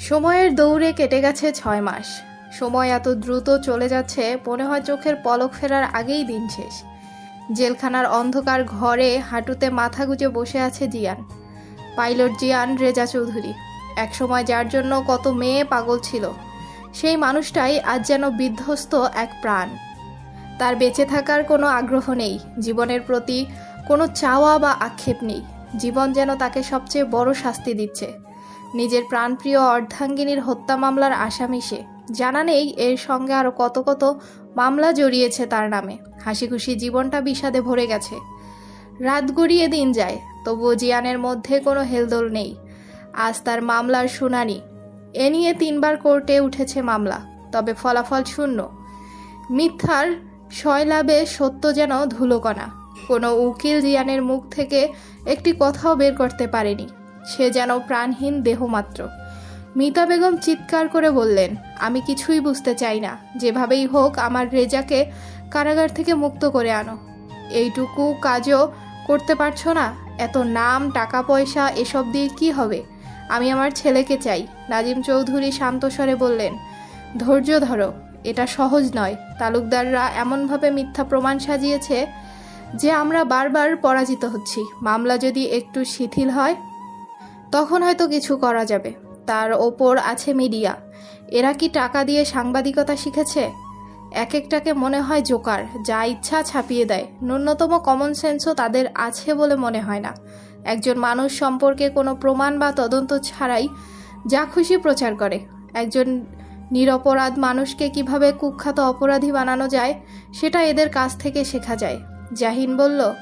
সময়ের দৌড়ে কেটে গেছে ছয় মাস। সময় এত দ্রুত চলে যাচ্ছে, মনে হয় চোখের পলক ফেরার আগেই দিন শেষ। জেলখানার অন্ধকার ঘরে হাঁটুতে মাথা গুজে বসে আছে জিয়ান। পাইলট জিয়ান রেজা চৌধুরী। একসময় যার জন্য কত মেয়ে পাগল ছিল, সেই মানুষটাই আজ যেন বিধ্বস্ত এক প্রাণ। তার বেঁচে থাকার কোনো আগ্রহ নেই, জীবনের প্রতি কোনো চাওয়া বা আক্ষেপ নেই। জীবন যেন তাকে সবচেয়ে বড় শাস্তি দিচ্ছে। নিজের প্রাণপ্রিয় অর্ধাঙ্গিনীর হত্যা মামলার আসামি সে। জানা নেই এর সঙ্গে আরও কত কত মামলা জড়িয়েছে তার নামে। হাসি খুশি জীবনটা বিষাদে ভরে গেছে। রাত গড়িয়ে দিন যায়, তবুও জিয়ানের মধ্যে কোনো হেলদোল নেই। আজ তার মামলার শুনানি। এ নিয়ে তিনবার কোর্টে উঠেছে মামলা, তবে ফলাফল শূন্য। মিথ্যার শয়লাভে সত্য যেন ধুলোকণা। কোনো উকিল জিয়ানের মুখ থেকে একটি কথাও বের করতে পারেনি। সে যেন প্রাণহীন দেহমাত্র। মিতা বেগম চিৎকার করে বললেন, আমি কিছুই বুঝতে চাই না। যেভাবেই হোক, আমার রেজাকে কারাগার থেকে মুক্ত করে আনো। এইটুকু কাজও করতে পারছ না? এত নাম, টাকা, পয়সা, এসব দিয়ে কি হবে? আমি আমার ছেলেকে চাই। নাজিম চৌধুরী শান্ত স্বরে বললেন, ধৈর্য ধরো। এটা সহজ নয়। তালুকদাররা এমনভাবে মিথ্যা প্রমাণ সাজিয়েছে যে আমরা বারবার পরাজিত হচ্ছি। মামলা যদি একটু শিথিল হয় তখন হয়তো কিছু করা যাবে। তার ওপর আছে মিডিয়া। এরা কি টাকা দিয়ে সাংবাদিকতা শিখেছে? এক একটাকে মনে হয় জোকার, যা ইচ্ছা ছাপিয়ে দেয়। ন্যূনতম কমন সেন্সও তাদের আছে বলে মনে হয় না। একজন মানুষ সম্পর্কে কোনো প্রমাণ বা তদন্ত ছাড়াই যা খুশি প্রচার করে। একজন নিরপরাধ মানুষকে কীভাবে কুখ্যাত অপরাধী বানানো যায়, সেটা এদের কাছ থেকে শেখা যায়। জাহিন বলল,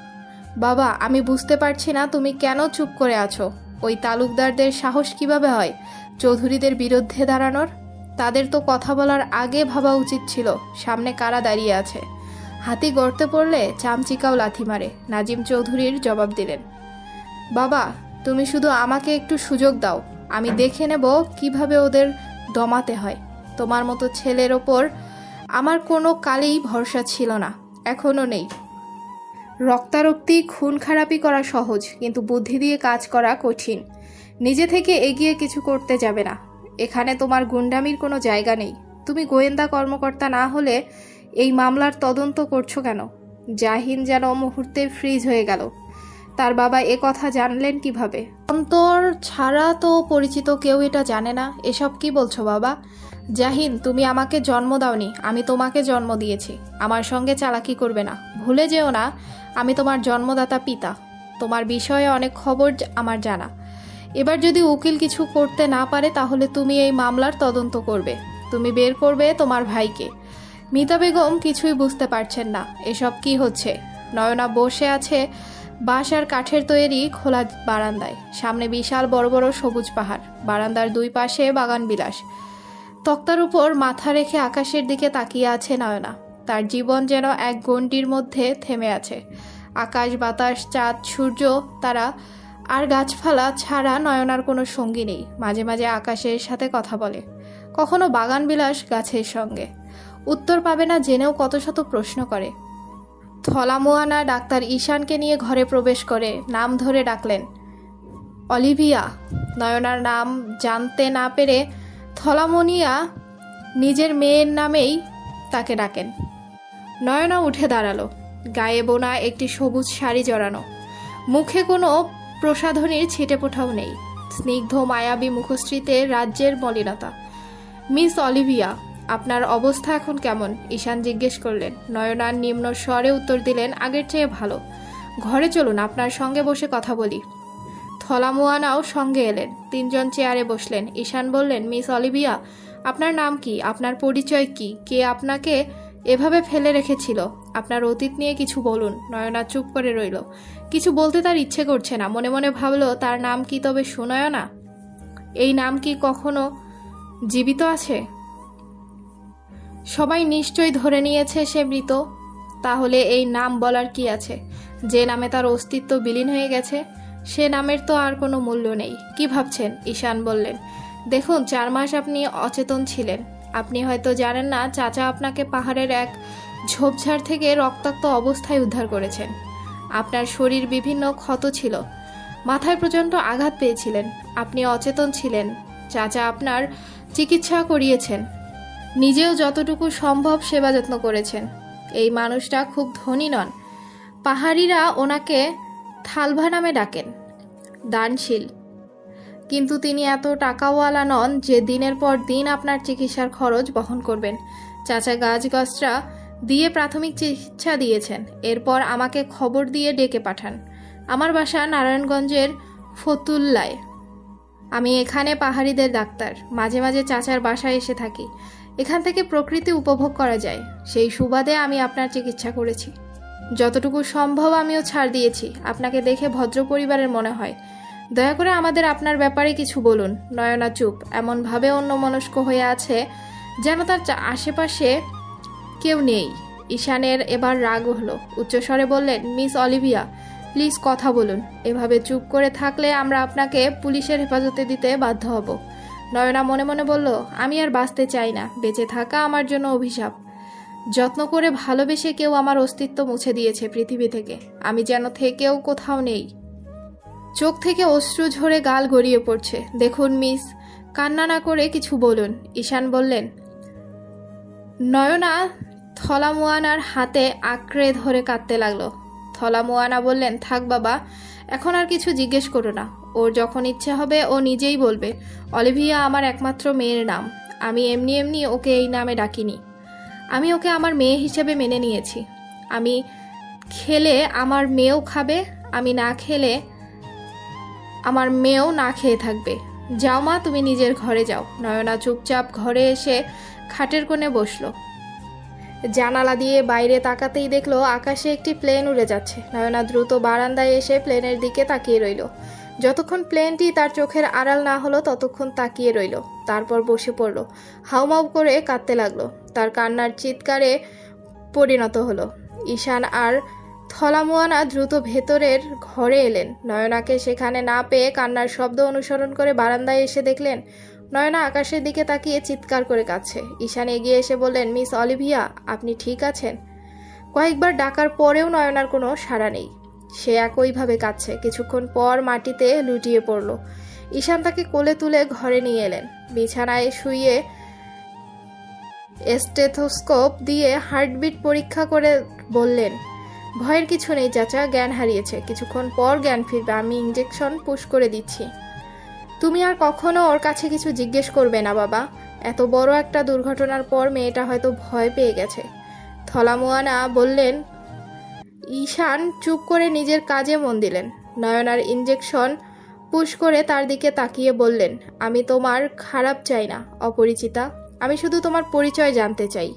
বাবা, আমি বুঝতে পারছি না তুমি কেন চুপ করে আছো? ওই তালুকদারদের সাহস কীভাবে হয়? চৌধুরীদের বিরুদ্ধে দাঁড়ানোর? তাদের তো কথা বলার আগে ভাবা উচিত ছিল, সামনে কারা দাঁড়িয়ে আছে। হাতি গড়তে পড়লে চামচিকাও লাথি মারে, নাজিম চৌধুরীর জবাব দিলেন। বাবা, তুমি শুধু আমাকে একটু সুযোগ দাও, আমি দেখে নেব কীভাবে ওদের দমাতে হয়। তোমার মতো ছেলের ওপর আমার কোনো কালেই ভরসা ছিল না এখনও নেই। রক্তারক্তি, খুন খারাপি করা সহজ, কিন্তু বুদ্ধি দিয়ে কাজ করা কঠিন। নিজে থেকে এগিয়ে কিছু করতে যাবে না। এখানে তোমার গুন্ডামির কোনো জায়গা নেই। তুমি গোয়েন্দা কর্মকর্তা না হলে এই মামলার তদন্ত করছ কেন? জাহিন যেন মুহূর্তে ফ্রিজ হয়ে গেল। তার বাবা এ কথা জানলেন কীভাবে? অন্তর ছাড়া তো পরিচিত কেউ এটা জানে না। এসব কি বলছো বাবা? জাহিন, তুমি আমাকে জন্ম দাওনি। আমি তোমাকে জন্ম দিয়েছি। আমার সঙ্গে চালাকি করবে না। ভুলে যেও না। আমি তোমার জন্মদাতা পিতা। তোমার বিষয়ে অনেক খবর আমার জানা। এবার যদি উকিল কিছু করতে না পারে, তাহলে তুমি এই মামলার তদন্ত করবে। তুমি বের করবে তোমার ভাইকে। মিতা বেগম কিছুই বুঝতে পারছেন না, এসব কি হচ্ছে? নয়না বসে আছে বাঁশ আর কাঠের তৈরি খোলা বারান্দায়। সামনে বিশাল বড় বড় সবুজ পাহাড়। বারান্দার দুই পাশে বাগান বিলাস তক্তার উপর মাথা রেখে আকাশের দিকে তাকিয়ে আছে নয়না। তার জীবন যেন এক গণ্ডির মধ্যে থেমে আছে। আকাশ, বাতাস, চাঁদ, সূর্য, তারা আর গাছপালা ছাড়া নয়নার কোনো সঙ্গী নেই। মাঝে মাঝে আকাশের সাথে কথা বলে। কখনো বাগান বিলাস গাছের সঙ্গে। উত্তর পাবে না জেনেও কত শত প্রশ্ন করে। থলামোয়ানা ডাক্তার ঈশানকে নিয়ে ঘরে প্রবেশ করে নাম ধরে ডাকলেন, অলিভিয়া, নয়নার নাম জানতে না পেরে থলামনিয়া নিজের মেয়ের নামেই তাকে ডাকেন। নয়না উঠে দাঁড়াল। গায়ে বোনা একটি সবুজ শাড়ি জড়ানো। মুখে কোনো প্রসাধনীর ছিটেফোঁটাও নেই। স্নিগ্ধ মায়াবী মুখশ্রীতে রাজ্যের মলিনতা। মিস অলিভিয়া, আপনার অবস্থা এখন কেমন? ঈশান জিজ্ঞেস করলেন। নয়নার নিম্ন স্বরে উত্তর দিলেন, আগের চেয়ে ভালো। ঘরে চলুন, আপনার সঙ্গে বসে কথা বলি। থলামুয়ানাও সঙ্গে এলেন। তিনজন চেয়ারে বসলেন। ঈশান বললেন, মিস অলিভিয়া, আপনার নাম কি? আপনার পরিচয় কি? কে আপনাকে এভাবে ফেলে রেখেছিল। আপনার অতীত নিয়ে কিছু বলুন। নয়না চুপ করে রইল। কিছু বলতে তার ইচ্ছে করছে না। মনে মনে ভাবলো, তার নাম কি তবে সুনয়না? এই নাম কি কখনো জীবিত আছে? সবাই নিশ্চয়ই ধরে নিয়েছে সে মৃত। তাহলে এই নাম বলার কি আছে? যে নামে তার অস্তিত্ব বিলীন হয়ে গেছে, সে নামের তো আর কোনো মূল্য নেই। কি ভাবছেন? ঈশান বললেন। দেখুন, চার মাস আপনি অচেতন ছিলেন। আপনি হয়তো জানেন না, চাচা আপনাকে পাহাড়ের এক ঝোপঝাড় থেকে রক্তাক্ত অবস্থায় উদ্ধার করেছেন। আপনার শরীর বিভিন্ন ক্ষত ছিল। মাথায় প্রচণ্ড আঘাত পেয়েছিলেন। আপনি অচেতন ছিলেন। চাচা আপনার চিকিৎসা করিয়েছেন। নিজেও যতটুকু সম্ভব সেবা যত্ন করেছেন। এই মানুষটা খুব ধনী নন। পাহাড়িরা ওনাকে থালভা নামে ডাকেন। দানশীল। কিন্তু তিনি এত টাকাওয়ালা নন যে দিনের পর দিন আপনার চিকিৎসার খরচ বহন করবেন। চাচা গাছ গাছরা দিয়ে প্রাথমিক চিকিৎসা দিয়েছেন। এরপর আমাকে খবর দিয়ে ডেকে পাঠান। আমার বাসা নারায়ণগঞ্জের ফতুল্লায়। আমি এখানে পাহাড়িদের ডাক্তার। মাঝে মাঝে চাচার বাসায় এসে থাকি। এখান থেকে প্রকৃতি উপভোগ করা যায়। সেই সুবাদে আমি আপনার চিকিৎসা করেছি। যতটুকু সম্ভব আমিও ছাড় দিয়েছি। আপনাকে দেখে ভদ্র পরিবারের মনে হয়। দয়া করে আমাদের আপনার ব্যাপারে কিছু বলুন, নয়না চুপ। এমনভাবে অন্য মনস্ক হয়ে আছে যেন তার আশেপাশে কেউ নেই। ঈশানের এবার রাগ হলো। উচ্চস্বরে বললেন, মিস অলিভিয়া, প্লিজ কথা বলুন। এভাবে চুপ করে থাকলে আমরা আপনাকে পুলিশের হেফাজতে দিতে বাধ্য হব। নয়না মনে মনে বলল, আমি আর বাঁচতে চাই না। বেঁচে থাকা আমার জন্য অভিশাপ। যত্ন করে ভালোবেসে কেউ আমার অস্তিত্ব মুছে দিয়েছে পৃথিবী থেকে। আমি যেন থেকেও কোথাও নেই। চোখ থেকে অশ্রু ঝরে গাল গড়িয়ে পড়ছে। দেখুন, মিস। কান্না না করে কিছু বলুন। ঈশান বললেন, নয়না থলামুয়ানার হাতে আঁকড়ে ধরে কাঁদতে লাগল। থলামুয়ানা বললেন, থাক বাবা, এখন আর কিছু জিজ্ঞেস করো না। ওর যখন ইচ্ছে হবে, ও নিজেই বলবে। অলিভিয়া আমার একমাত্র মেয়ের নাম। আমি এমনি এমনি ওকে এই নামে ডাকিনি। আমি ওকে আমার মেয়ে হিসেবে মেনে নিয়েছি। আমি খেলে আমার মেয়েও খাবে, আমি না খেলে আমার মেয়েও না খেয়ে থাকবে। যাও মা, তুমি নিজের ঘরে যাও। নয়না চুপচাপ ঘরে এসে খাটের কোণে বসল। জানালা দিয়ে বাইরে তাকাতেই দেখল আকাশে একটি প্লেন উড়ে যাচ্ছে। নয়না দ্রুত বারান্দায় এসে প্লেনের দিকে তাকিয়ে রইল। যতক্ষণ প্লেনটি তার চোখের আড়াল না হলো, ততক্ষণ তাকিয়ে রইল। তারপর বসে পড়ল। হাউমাউ করে কাঁদতে লাগল। তার কান্নার চিৎকারে পরিণত হলো। ঈশান আর থলামুয়ানা দ্রুত ভেতরের ঘরে এলেন। নয়নাকে সেখানে না পেয়ে কান্নার শব্দ অনুসরণ করে বারান্দায় এসে দেখলেন, নয়না আকাশের দিকে তাকিয়ে চিৎকার করে কাঁদছে। ঈশান এগিয়ে এসে বললেন, মিস অলিভিয়া, আপনি ঠিক আছেন? কয়েকবার ডাকার পরেও নয়নার কোনো সাড়া নেই। সে একইভাবে কাঁদছে। কিছুক্ষণ পর মাটিতে লুটিয়ে পড়ল। ঈশান তাকে কোলে তুলে ঘরে নিয়ে এলেন। বিছানায় শুয়ে স্টেথোস্কোপ দিয়ে হার্টবিট পরীক্ষা করে বললেন ভয়ের কিছু নেই, চাচা, জ্ঞান হারিয়েছে। কিছুক্ষণ পর জ্ঞান ফিরবে, আমি ইঞ্জেকশন পুশ করে দিচ্ছি। তুমি আর কখনো ওর কাছে কিছু জিজ্ঞেস করবে না, বাবা। এত বড় একটা দুর্ঘটনার পর মেয়েটা হয়তো ভয় পেয়ে গেছে। থলামুয়ানা বললেন, ঈশান চুপ করে নিজের কাজে মন দিলেন। নয়নার ইঞ্জেকশন পুশ করে তার দিকে তাকিয়ে বললেন, আমি তোমার খারাপ চাই না, অপরিচিতা। আমি শুধু তোমার পরিচয় জানতে চাই।